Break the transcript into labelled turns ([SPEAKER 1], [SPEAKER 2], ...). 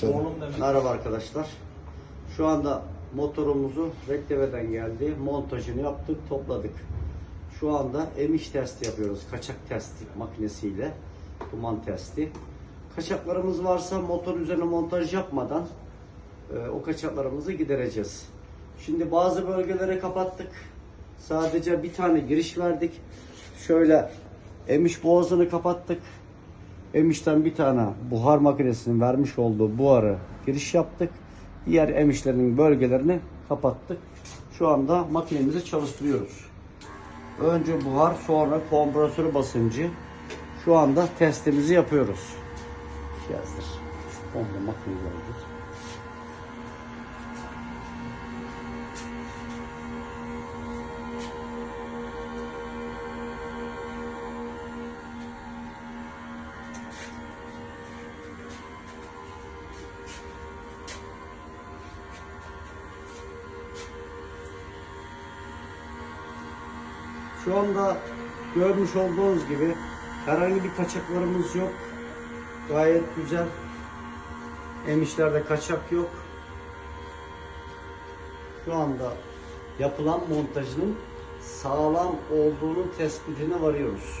[SPEAKER 1] Şöyle.
[SPEAKER 2] Oğlum demek.
[SPEAKER 3] Merhaba arkadaşlar. Şu anda motorumuzu Rekleve'den geldi. Montajını yaptık, topladık. Şu anda emiş testi yapıyoruz. Kaçak testi makinesiyle. Duman testi. Kaçaklarımız varsa motor üzerine montaj yapmadan e, o kaçaklarımızı gidereceğiz. Şimdi bazı bölgelere kapattık. Sadece bir tane giriş verdik. Şöyle emiş boğazını kapattık. Emiş'ten bir tane buhar makinesinin vermiş olduğu buharı giriş yaptık. Diğer emişlerin bölgelerini kapattık. Şu anda makinemizi çalıştırıyoruz. Önce buhar sonra kompresör basıncı. Şu anda testimizi yapıyoruz. Yazdır. Komple makinelerdir. Şu anda görmüş olduğunuz gibi herhangi bir kaçaklarımız yok. Gayet güzel. Emişlerde kaçak yok. Şu anda yapılan montajının sağlam olduğunu tespitine varıyoruz.